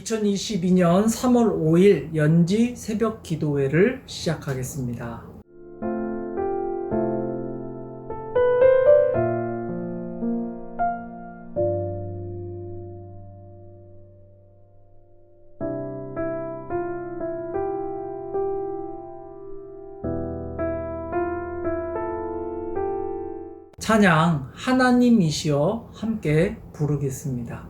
2022년 3월 5일 연지 새벽 기도회를 시작하겠습니다. 찬양 하나님이시여 함께 부르겠습니다.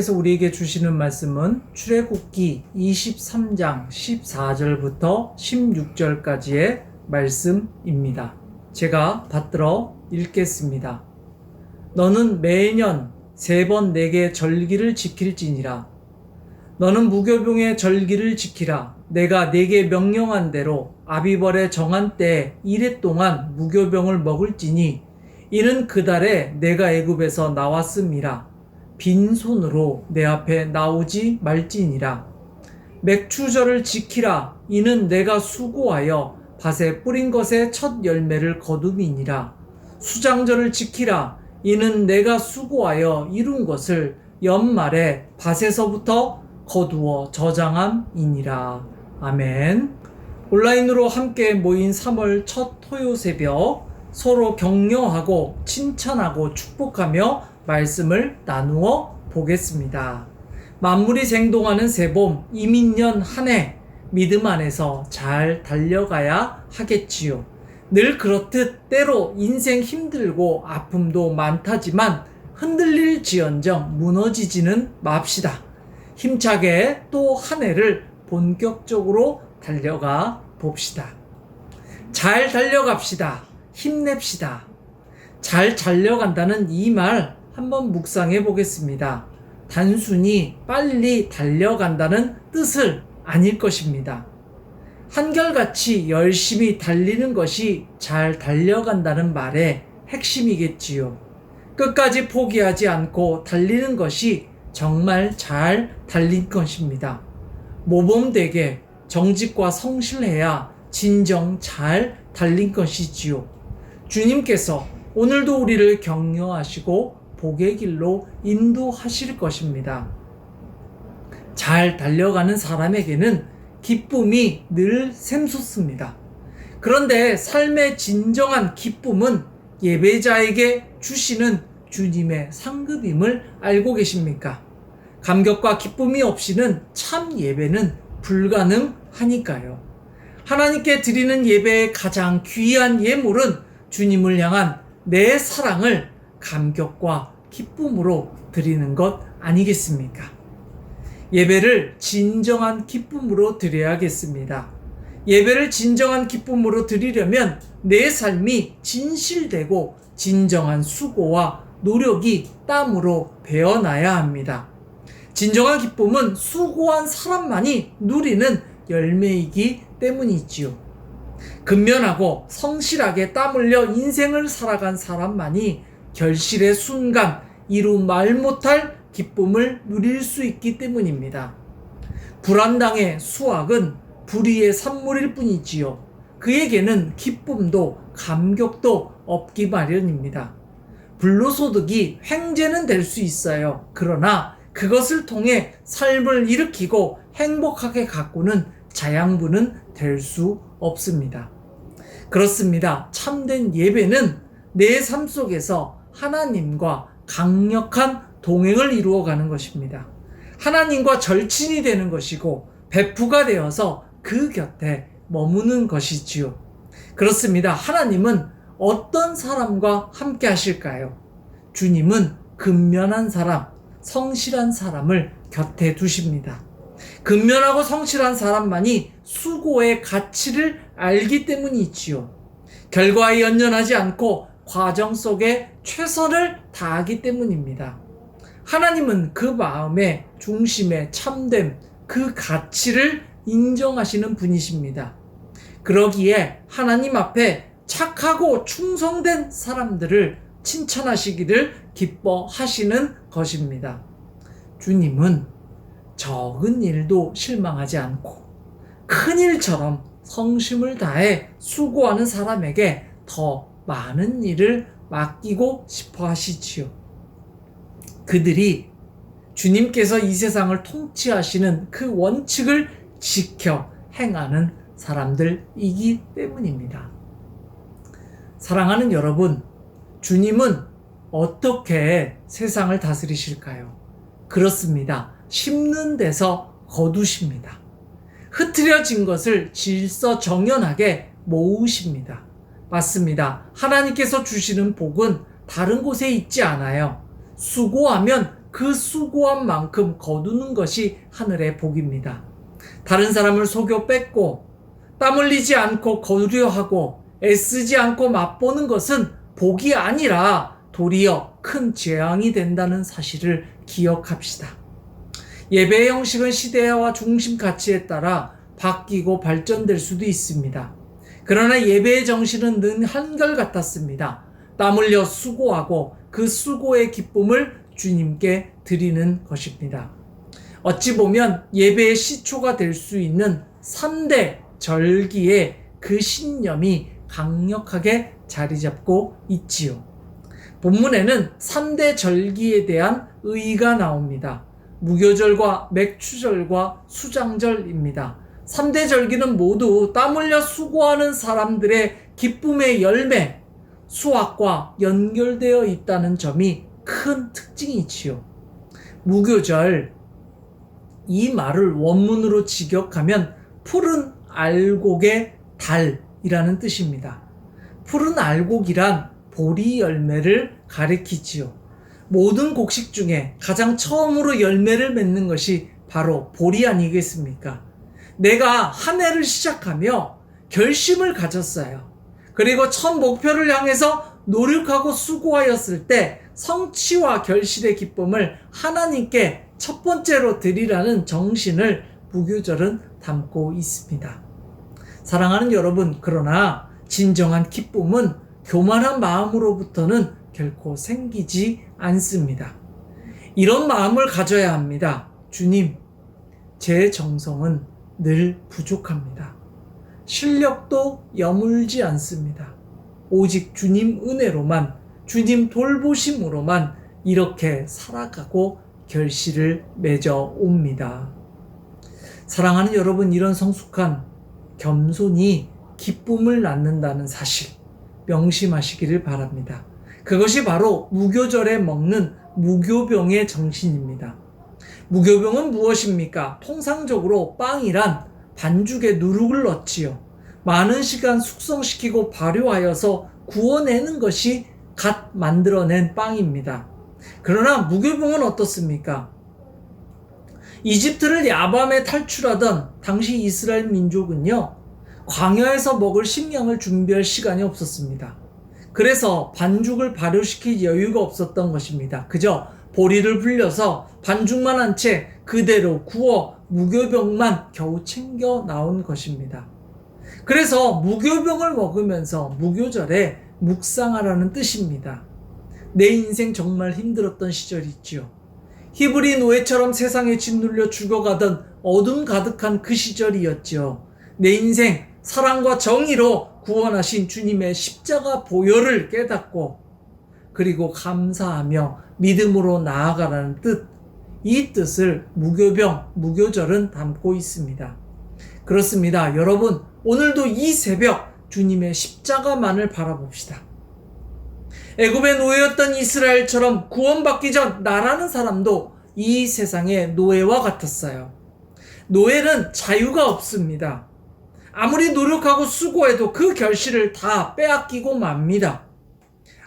하나님께서 우리에게 주시는 말씀은 출애굽기 23장 14절부터 16절까지의 말씀입니다. 제가 받들어 읽겠습니다. 너는 매년 세 번 내게 절기를 지킬지니라. 너는 무교병의 절기를 지키라. 내가 내게 명령한 대로 아비벌의 정한 때에 이래 동안 무교병을 먹을지니 이는 그 달에 내가 애굽에서 나왔음이라. 빈손으로 내 앞에 나오지 말지니라. 맥추절을 지키라. 이는 내가 수고하여 밭에 뿌린 것의 첫 열매를 거둠이니라. 수장절을 지키라. 이는 내가 수고하여 이룬 것을 연말에 밭에서부터 거두어 저장함이니라. 아멘. 온라인으로 함께 모인 3월 첫 토요 새벽 서로 격려하고 칭찬하고 축복하며 말씀을 나누어 보겠습니다. 만물이 생동하는 새봄 이민년 한 해 믿음 안에서 잘 달려가야 하겠지요. 늘 그렇듯 때로 인생 힘들고 아픔도 많다지만 흔들릴 지언정 무너지지는 맙시다. 힘차게 또 한 해를 본격적으로 달려가 봅시다. 잘 달려갑시다. 힘냅시다. 잘 달려간다는 이 말 한번 묵상해 보겠습니다. 단순히 빨리 달려간다는 뜻을 아닐 것입니다. 한결같이 열심히 달리는 것이 잘 달려간다는 말의 핵심이겠지요. 끝까지 포기하지 않고 달리는 것이 정말 잘 달린 것입니다. 모범되게 정직과 성실해야 진정 잘 달린 것이지요. 주님께서 오늘도 우리를 격려하시고 복의 길로 인도하실 것입니다. 잘 달려가는 사람에게는 기쁨이 늘 샘솟습니다. 그런데 삶의 진정한 기쁨은 예배자에게 주시는 주님의 상급임을 알고 계십니까? 감격과 기쁨이 없이는 참 예배는 불가능하니까요. 하나님께 드리는 예배의 가장 귀한 예물은 주님을 향한 내 사랑을 감격과 기쁨으로 드리는 것 아니겠습니까? 예배를 진정한 기쁨으로 드려야겠습니다. 예배를 진정한 기쁨으로 드리려면 내 삶이 진실되고 진정한 수고와 노력이 땀으로 배어나야 합니다. 진정한 기쁨은 수고한 사람만이 누리는 열매이기 때문이지요. 근면하고 성실하게 땀 흘려 인생을 살아간 사람만이 결실의 순간 이루 말 못할 기쁨을 누릴 수 있기 때문입니다. 불안당의 수확은 불의의 산물일 뿐이지요. 그에게는 기쁨도 감격도 없기 마련입니다. 불로소득이 횡재는 될 수 있어요. 그러나 그것을 통해 삶을 일으키고 행복하게 가꾸는 자양분은 될 수 없습니다. 그렇습니다. 참된 예배는 내 삶 속에서 하나님과 강력한 동행을 이루어가는 것입니다. 하나님과 절친이 되는 것이고 베프가 되어서 그 곁에 머무는 것이지요. 그렇습니다. 하나님은 어떤 사람과 함께 하실까요? 주님은 근면한 사람, 성실한 사람을 곁에 두십니다. 근면하고 성실한 사람만이 수고의 가치를 알기 때문이지요. 결과에 연연하지 않고 과정 속에 최선을 다하기 때문입니다. 하나님은 그 마음의 중심에 참됨, 그 가치를 인정하시는 분이십니다. 그러기에 하나님 앞에 착하고 충성된 사람들을 칭찬하시기를 기뻐하시는 것입니다. 주님은 적은 일도 실망하지 않고 큰 일처럼 성심을 다해 수고하는 사람에게 더 많은 일을 맡기고 싶어 하시지요. 그들이 주님께서 이 세상을 통치하시는 그 원칙을 지켜 행하는 사람들이기 때문입니다. 사랑하는 여러분, 주님은 어떻게 세상을 다스리실까요? 그렇습니다. 심는 데서 거두십니다. 흐트려진 것을 질서 정연하게 모으십니다. 맞습니다. 하나님께서 주시는 복은 다른 곳에 있지 않아요. 수고하면 그 수고한 만큼 거두는 것이 하늘의 복입니다. 다른 사람을 속여 뺏고 땀 흘리지 않고 거두려 하고 애쓰지 않고 맛보는 것은 복이 아니라 도리어 큰 재앙이 된다는 사실을 기억합시다. 예배의 형식은 시대와 중심 가치에 따라 바뀌고 발전될 수도 있습니다. 그러나 예배의 정신은 늘 한결같았습니다. 땀 흘려 수고하고 그 수고의 기쁨을 주님께 드리는 것입니다. 어찌 보면 예배의 시초가 될 수 있는 3대 절기의 그 신념이 강력하게 자리 잡고 있지요. 본문에는 3대 절기에 대한 의의가 나옵니다. 무교절과 맥추절과 수장절입니다. 3대 절기는 모두 땀 흘려 수고하는 사람들의 기쁨의 열매, 수확과 연결되어 있다는 점이 큰 특징이지요. 무교절, 이 말을 원문으로 직역하면 푸른 알곡의 달이라는 뜻입니다. 푸른 알곡이란 보리 열매를 가리키지요. 모든 곡식 중에 가장 처음으로 열매를 맺는 것이 바로 보리 아니겠습니까? 내가 한 해를 시작하며 결심을 가졌어요. 그리고 첫 목표를 향해서 노력하고 수고하였을 때 성취와 결실의 기쁨을 하나님께 첫 번째로 드리라는 정신을 무교절은 담고 있습니다. 사랑하는 여러분, 그러나 진정한 기쁨은 교만한 마음으로부터는 결코 생기지 않습니다. 이런 마음을 가져야 합니다. 주님, 제 정성은 늘 부족합니다. 실력도 여물지 않습니다. 오직 주님 은혜로만, 주님 돌보심으로만 이렇게 살아가고 결실을 맺어 옵니다. 사랑하는 여러분, 이런 성숙한 겸손이 기쁨을 낳는다는 사실 명심하시기를 바랍니다. 그것이 바로 무교절에 먹는 무교병의 정신입니다. 무교병은 무엇입니까? 통상적으로 빵이란 반죽에 누룩을 넣지요. 많은 시간 숙성시키고 발효하여서 구워내는 것이 갓 만들어낸 빵입니다. 그러나 무교병은 어떻습니까? 이집트를 야밤에 탈출하던 당시 이스라엘 민족은요, 광야에서 먹을 식량을 준비할 시간이 없었습니다. 그래서 반죽을 발효시킬 여유가 없었던 것입니다. 그저 보리를 불려서 반죽만 한 채 그대로 구워 무교병만 겨우 챙겨 나온 것입니다. 그래서 무교병을 먹으면서 무교절에 묵상하라는 뜻입니다. 내 인생 정말 힘들었던 시절이 있지요. 히브리 노예처럼 세상에 짓눌려 죽어가던 어둠 가득한 그 시절이었지요. 내 인생 사랑과 정의로 구원하신 주님의 십자가 보혈을 깨닫고 그리고 감사하며 믿음으로 나아가라는 뜻, 이 뜻을 무교병, 무교절은 담고 있습니다. 그렇습니다. 여러분, 오늘도 이 새벽 주님의 십자가만을 바라봅시다. 애굽의 노예였던 이스라엘처럼 구원받기 전 나라는 사람도 이 세상의 노예와 같았어요. 노예는 자유가 없습니다. 아무리 노력하고 수고해도 그 결실을 다 빼앗기고 맙니다.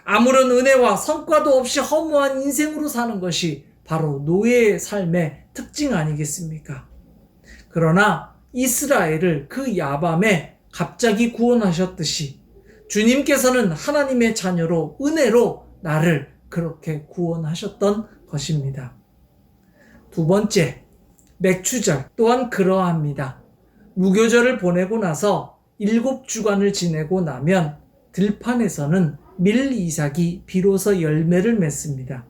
아무런 은혜와 성과도 없이 허무한 인생으로 사는 것이 바로 노예의 삶의 특징 아니겠습니까? 그러나 이스라엘을 그 야밤에 갑자기 구원하셨듯이 주님께서는 하나님의 자녀로 은혜로 나를 그렇게 구원하셨던 것입니다. 두 번째, 맥추절 또한 그러합니다. 무교절을 보내고 나서 일곱 주간을 지내고 나면 들판에서는 밀 이삭이 비로소 열매를 맺습니다.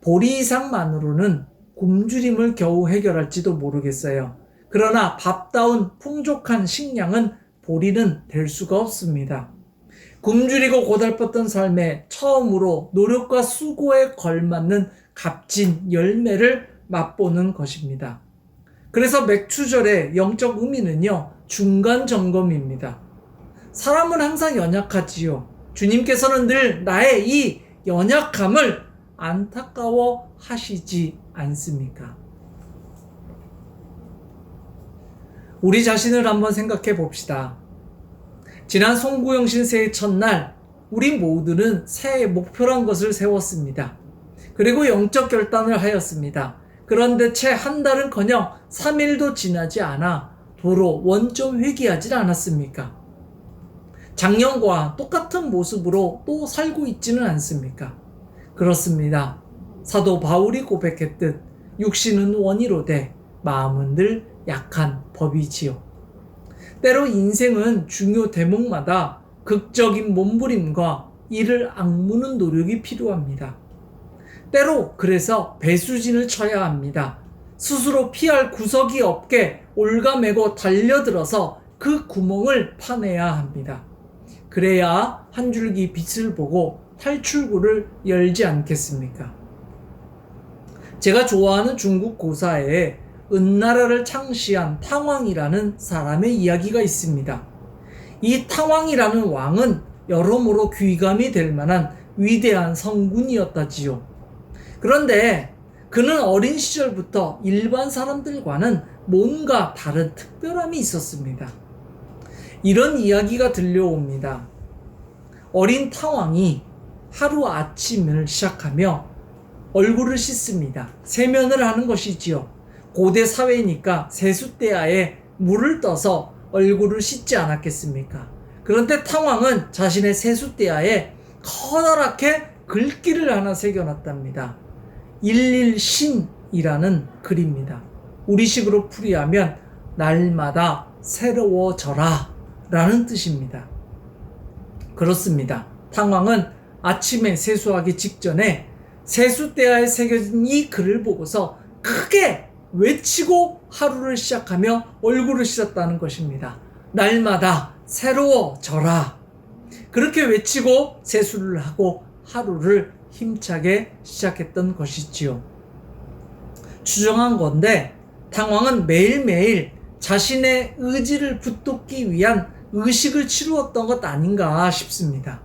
보리 이삭만으로는 굶주림을 겨우 해결할지도 모르겠어요. 그러나 밥다운 풍족한 식량은 보리는 될 수가 없습니다. 굶주리고 고달팠던 삶에 처음으로 노력과 수고에 걸맞는 값진 열매를 맛보는 것입니다. 그래서 맥추절의 영적 의미는요, 중간 점검입니다. 사람은 항상 연약하지요. 주님께서는 늘 나의 이 연약함을 안타까워 하시지 않습니까? 우리 자신을 한번 생각해 봅시다. 지난 송구영신 새해 첫날, 우리 모두는 새해 목표란 것을 세웠습니다. 그리고 영적 결단을 하였습니다. 그런데 채 한 달은 커녕 3일도 지나지 않아 도로 원점 회귀하지 않았습니까? 작년과 똑같은 모습으로 또 살고 있지는 않습니까? 그렇습니다. 사도 바울이 고백했듯 육신은 원이로되 마음은 늘 약한 법이지요. 때로 인생은 중요 대목마다 극적인 몸부림과 이를 악무는 노력이 필요합니다. 때로 그래서 배수진을 쳐야 합니다. 스스로 피할 구석이 없게 올가매고 달려들어서 그 구멍을 파내야 합니다. 그래야 한 줄기 빛을 보고 탈출구를 열지 않겠습니까? 제가 좋아하는 중국 고사에 은나라를 창시한 탕왕이라는 사람의 이야기가 있습니다. 이 탕왕이라는 왕은 여러모로 귀감이 될 만한 위대한 성군이었다지요. 그런데 그는 어린 시절부터 일반 사람들과는 뭔가 다른 특별함이 있었습니다. 이런 이야기가 들려옵니다. 어린 탕왕이 하루 아침을 시작하며 얼굴을 씻습니다. 세면을 하는 것이지요. 고대 사회니까 세숫대야에 물을 떠서 얼굴을 씻지 않았겠습니까? 그런데 탕왕은 자신의 세숫대야에 커다랗게 글귀를 하나 새겨놨답니다. 일일신이라는 글입니다. 우리식으로 풀이하면 날마다 새로워져라 라는 뜻입니다. 그렇습니다. 탕왕은 아침에 세수하기 직전에 세숫대야에 새겨진 이 글을 보고서 크게 외치고 하루를 시작하며 얼굴을 씻었다는 것입니다. 날마다 새로워져라. 그렇게 외치고 세수를 하고 하루를 힘차게 시작했던 것이지요. 추정한 건데 당왕은 매일매일 자신의 의지를 붙돋기 위한 의식을 치루었던 것 아닌가 싶습니다.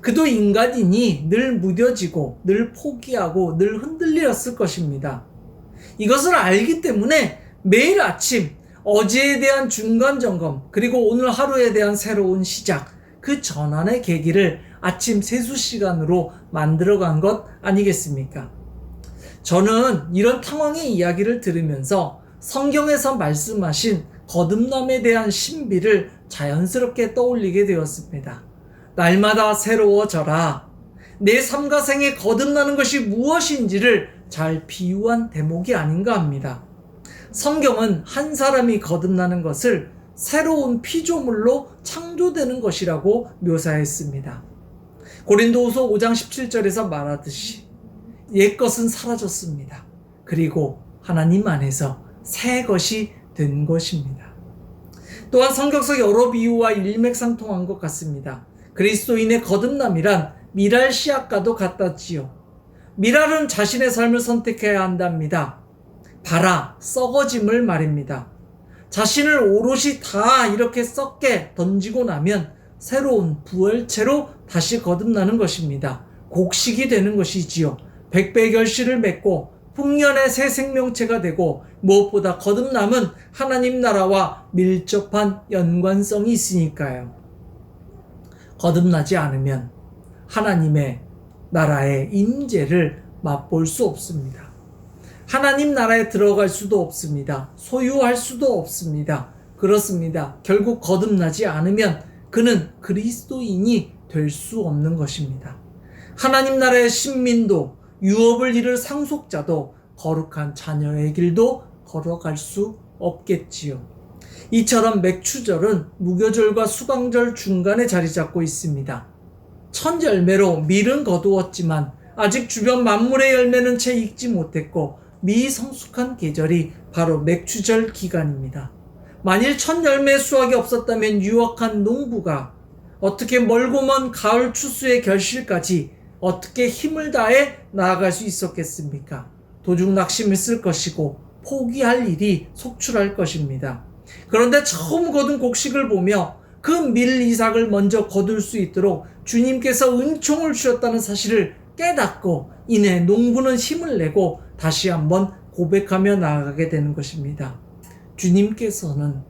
그도 인간이니 늘 무뎌지고 늘 포기하고 늘 흔들렸을 것입니다. 이것을 알기 때문에 매일 아침 어제에 대한 중간 점검 그리고 오늘 하루에 대한 새로운 시작 그 전환의 계기를 아침 세수 시간으로 만들어간 것 아니겠습니까? 저는 이런 탕왕의 이야기를 들으면서 성경에서 말씀하신 거듭남에 대한 신비를 자연스럽게 떠올리게 되었습니다. 날마다 새로워져라. 내 삼가 생에 거듭나는 것이 무엇인지를 잘 비유한 대목이 아닌가 합니다. 성경은 한 사람이 거듭나는 것을 새로운 피조물로 창조되는 것이라고 묘사했습니다. 고린도후서 5장 17절에서 말하듯이 옛것은 사라졌습니다. 그리고 하나님 안에서 새 것이 된 것입니다. 또한 성경 속 여러 비유와 일맥상통한 것 같습니다. 그리스도인의 거듭남이란 미랄 씨앗과도 같았지요. 미랄은 자신의 삶을 선택해야 한답니다. 바라, 썩어짐을 말입니다. 자신을 오롯이 다 이렇게 썩게 던지고 나면 새로운 부활체로 다시 거듭나는 것입니다. 곡식이 되는 것이지요. 백배결실을 맺고 풍년의 새 생명체가 되고 무엇보다 거듭남은 하나님 나라와 밀접한 연관성이 있으니까요. 거듭나지 않으면 하나님의 나라의 임재를 맛볼 수 없습니다. 하나님 나라에 들어갈 수도 없습니다. 소유할 수도 없습니다. 그렇습니다. 결국 거듭나지 않으면 그는 그리스도인이 될 수 없는 것입니다. 하나님 나라의 신민도 유업을 이룰 상속자도 거룩한 자녀의 길도 걸어갈 수 없겠지요. 이처럼 맥추절은 무교절과 수강절 중간에 자리 잡고 있습니다. 첫 열매로 밀은 거두었지만 아직 주변 만물의 열매는 채 익지 못했고 미성숙한 계절이 바로 맥추절 기간입니다. 만일 첫 열매 수확이 없었다면 유혹한 농부가 어떻게 멀고 먼 가을 추수의 결실까지 어떻게 힘을 다해 나아갈 수 있었겠습니까? 도중 낙심했을 것이고 포기할 일이 속출할 것입니다. 그런데 처음 거둔 곡식을 보며 그 밀 이삭을 먼저 거둘 수 있도록 주님께서 은총을 주셨다는 사실을 깨닫고 이내 농부는 힘을 내고 다시 한번 고백하며 나아가게 되는 것입니다. 주님께서는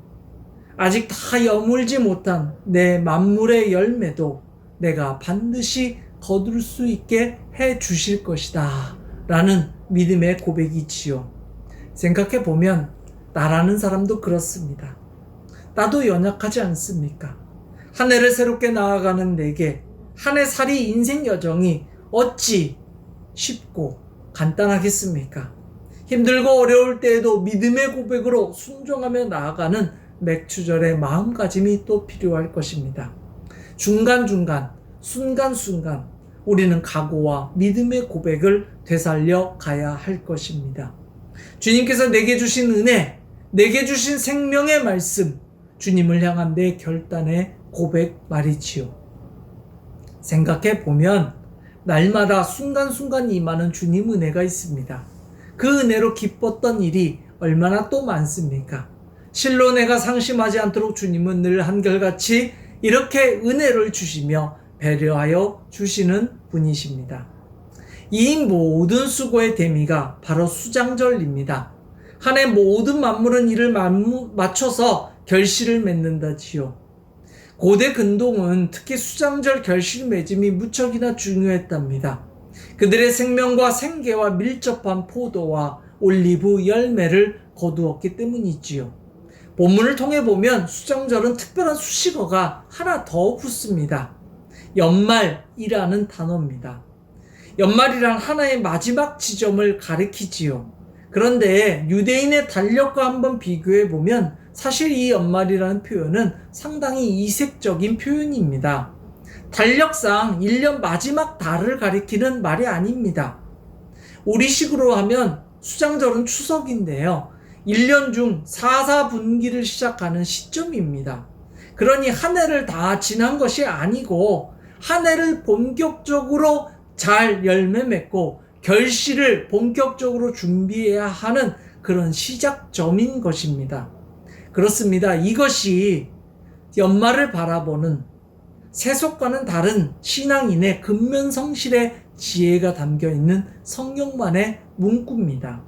아직 다 여물지 못한 내 만물의 열매도 내가 반드시 거둘 수 있게 해 주실 것이다. 라는 믿음의 고백이지요. 생각해 보면 나라는 사람도 그렇습니다. 나도 연약하지 않습니까? 한 해를 새롭게 나아가는 내게 한 해 살이 인생 여정이 어찌 쉽고 간단하겠습니까? 힘들고 어려울 때에도 믿음의 고백으로 순종하며 나아가는 맥추절의 마음가짐이 또 필요할 것입니다. 중간중간, 순간순간 우리는 각오와 믿음의 고백을 되살려 가야 할 것입니다. 주님께서 내게 주신 은혜, 내게 주신 생명의 말씀, 주님을 향한 내 결단의 고백 말이지요. 생각해 보면 날마다 순간순간 임하는 주님 은혜가 있습니다. 그 은혜로 기뻤던 일이 얼마나 또 많습니까? 실로 내가 상심하지 않도록 주님은 늘 한결같이 이렇게 은혜를 주시며 배려하여 주시는 분이십니다. 이 모든 수고의 대미가 바로 수장절입니다. 한해 모든 만물은 이를 맞춰서 결실을 맺는다지요. 고대 근동은 특히 수장절 결실 맺음이 무척이나 중요했답니다. 그들의 생명과 생계와 밀접한 포도와 올리브 열매를 거두었기 때문이지요. 본문을 통해 보면 수장절은 특별한 수식어가 하나 더 붙습니다. 연말이라는 단어입니다. 연말이란 하나의 마지막 지점을 가리키지요. 그런데 유대인의 달력과 한번 비교해 보면 사실 이 연말이라는 표현은 상당히 이색적인 표현입니다. 달력상 1년 마지막 달을 가리키는 말이 아닙니다. 우리식으로 하면 수장절은 추석인데요. 1년 중 4, 4분기를 시작하는 시점입니다. 그러니 한 해를 다 지난 것이 아니고 한 해를 본격적으로 잘 열매 맺고 결실을 본격적으로 준비해야 하는 그런 시작점인 것입니다. 그렇습니다. 이것이 연말을 바라보는 세속과는 다른 신앙인의 근면성실의 지혜가 담겨 있는 성경만의 문구입니다.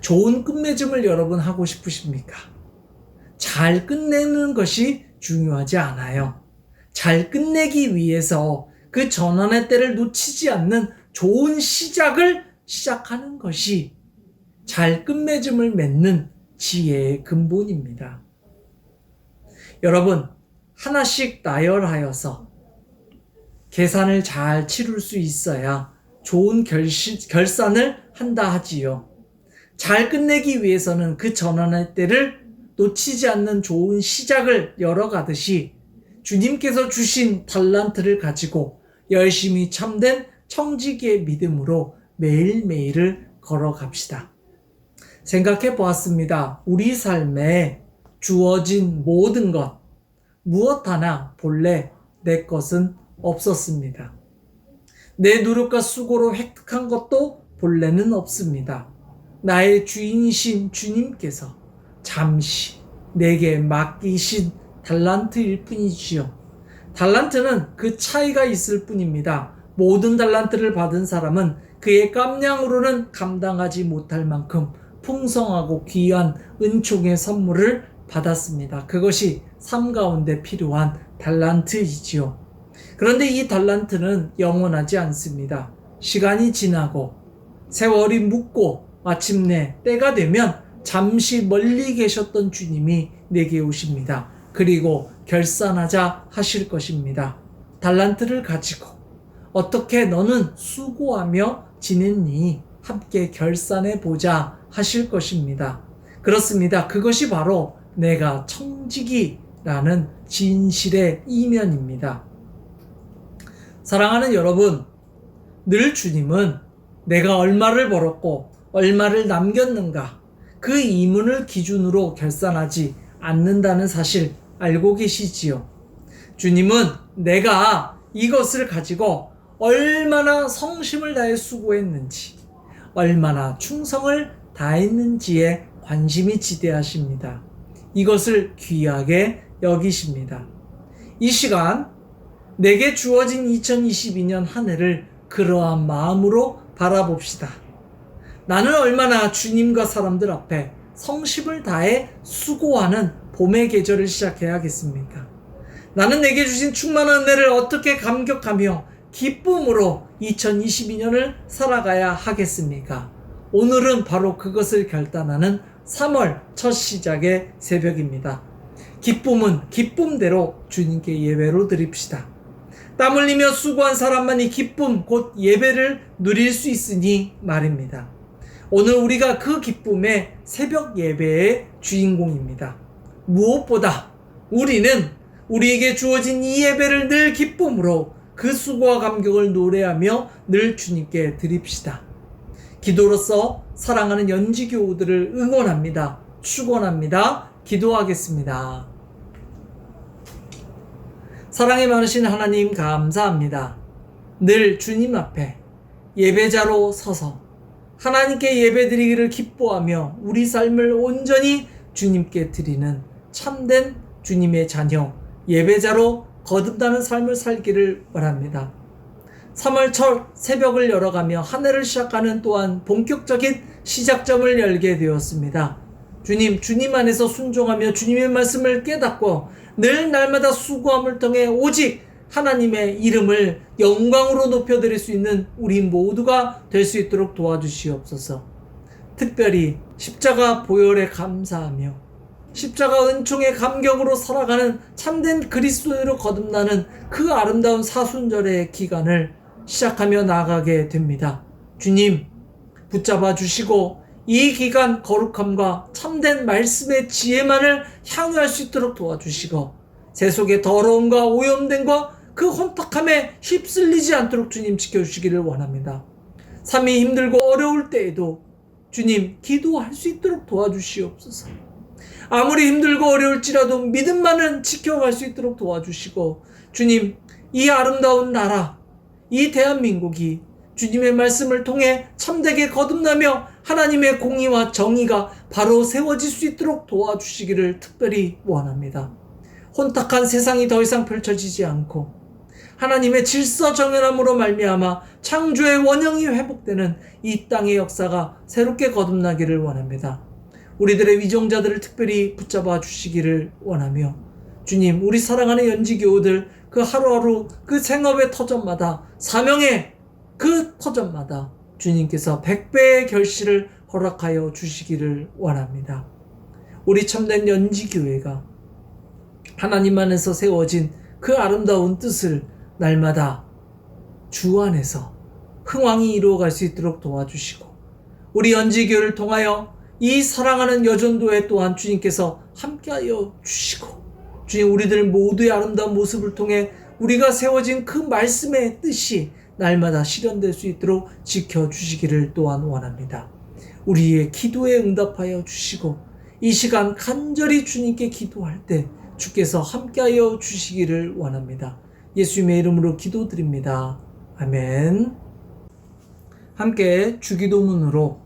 좋은 끝맺음을 여러분 하고 싶으십니까? 잘 끝내는 것이 중요하지 않아요. 잘 끝내기 위해서 그 전환의 때를 놓치지 않는 좋은 시작을 시작하는 것이 잘 끝맺음을 맺는 지혜의 근본입니다. 여러분, 하나씩 나열하여서 계산을 잘 치룰 수 있어야 좋은 결시, 결산을 한다 하지요. 잘 끝내기 위해서는 그 전환의 때를 놓치지 않는 좋은 시작을 열어가듯이 주님께서 주신 달란트를 가지고 열심히 참된 청지기의 믿음으로 매일매일을 걸어갑시다. 생각해 보았습니다. 우리 삶에 주어진 모든 것, 무엇 하나 본래 내 것은 없었습니다. 내 노력과 수고로 획득한 것도 본래는 없습니다. 나의 주인이신 주님께서 잠시 내게 맡기신 달란트일 뿐이지요. 달란트는 그 차이가 있을 뿐입니다. 모든 달란트를 받은 사람은 그의 깜냥으로는 감당하지 못할 만큼 풍성하고 귀한 은총의 선물을 받았습니다. 그것이 삶 가운데 필요한 달란트이지요. 그런데 이 달란트는 영원하지 않습니다. 시간이 지나고 세월이 묻고 마침내 때가 되면 잠시 멀리 계셨던 주님이 내게 오십니다. 그리고 결산하자 하실 것입니다. 달란트를 가지고 어떻게 너는 수고하며 지냈니? 함께 결산해 보자 하실 것입니다. 그렇습니다. 그것이 바로 내가 청지기라는 진실의 이면입니다. 사랑하는 여러분, 늘 주님은 내가 얼마를 벌었고 얼마를 남겼는가 그 이문을 기준으로 결산하지 않는다는 사실 알고 계시지요. 주님은 내가 이것을 가지고 얼마나 성심을 다해 수고했는지, 얼마나 충성을 다했는지에 관심이 지대하십니다. 이것을 귀하게 여기십니다. 이 시간 내게 주어진 2022년 한 해를 그러한 마음으로 바라봅시다. 나는 얼마나 주님과 사람들 앞에 성심을 다해 수고하는 봄의 계절을 시작해야겠습니까? 나는 내게 주신 충만한 은혜를 어떻게 감격하며 기쁨으로 2022년을 살아가야 하겠습니까? 오늘은 바로 그것을 결단하는 3월 첫 시작의 새벽입니다. 기쁨은 기쁨대로 주님께 예배로 드립시다. 땀 흘리며 수고한 사람만이 기쁨 곧 예배를 누릴 수 있으니 말입니다. 오늘 우리가 그 기쁨의 새벽 예배의 주인공입니다. 무엇보다 우리는 우리에게 주어진 이 예배를 늘 기쁨으로 그 수고와 감격을 노래하며 늘 주님께 드립시다. 기도로서 사랑하는 연지교우들을 응원합니다. 축원합니다. 기도하겠습니다. 사랑이 많으신 하나님 감사합니다. 늘 주님 앞에 예배자로 서서 하나님께 예배드리기를 기뻐하며 우리 삶을 온전히 주님께 드리는 참된 주님의 자녀 예배자로 거듭나는 삶을 살기를 바랍니다. 3월 첫 새벽을 열어가며 한 해를 시작하는 또한 본격적인 시작점을 열게 되었습니다. 주님, 주님 안에서 순종하며 주님의 말씀을 깨닫고 늘 날마다 수고함을 통해 오직 하나님의 이름을 영광으로 높여드릴 수 있는 우리 모두가 될 수 있도록 도와주시옵소서. 특별히 십자가 보혈에 감사하며 십자가 은총의 감격으로 살아가는 참된 그리스도인으로 거듭나는 그 아름다운 사순절의 기간을 시작하며 나가게 됩니다. 주님, 붙잡아 주시고 이 기간 거룩함과 참된 말씀의 지혜만을 향유할 수 있도록 도와주시고 세속의 더러움과 오염됨과 그 혼탁함에 휩쓸리지 않도록 주님 지켜주시기를 원합니다. 삶이 힘들고 어려울 때에도 주님 기도할 수 있도록 도와주시옵소서. 아무리 힘들고 어려울지라도 믿음만은 지켜갈 수 있도록 도와주시고 주님 이 아름다운 나라 이 대한민국이 주님의 말씀을 통해 참되게 거듭나며 하나님의 공의와 정의가 바로 세워질 수 있도록 도와주시기를 특별히 원합니다. 혼탁한 세상이 더 이상 펼쳐지지 않고 하나님의 질서 정연함으로 말미암아 창조의 원형이 회복되는 이 땅의 역사가 새롭게 거듭나기를 원합니다. 우리들의 위정자들을 특별히 붙잡아 주시기를 원하며 주님 우리 사랑하는 연지교우들 그 하루하루 그 생업의 터전마다 사명의 그 터전마다 주님께서 백배의 결실을 허락하여 주시기를 원합니다. 우리 참된 연지교회가 하나님 안에서 세워진 그 아름다운 뜻을 날마다 주 안에서 흥왕이 이루어갈 수 있도록 도와주시고 우리 연지교를 통하여 이 사랑하는 여전도에 또한 주님께서 함께하여 주시고 주님 우리들 모두의 아름다운 모습을 통해 우리가 세워진 그 말씀의 뜻이 날마다 실현될 수 있도록 지켜주시기를 또한 원합니다. 우리의 기도에 응답하여 주시고 이 시간 간절히 주님께 기도할 때 주께서 함께하여 주시기를 원합니다. 예수님의 이름으로 기도드립니다. 아멘. 함께 주기도문으로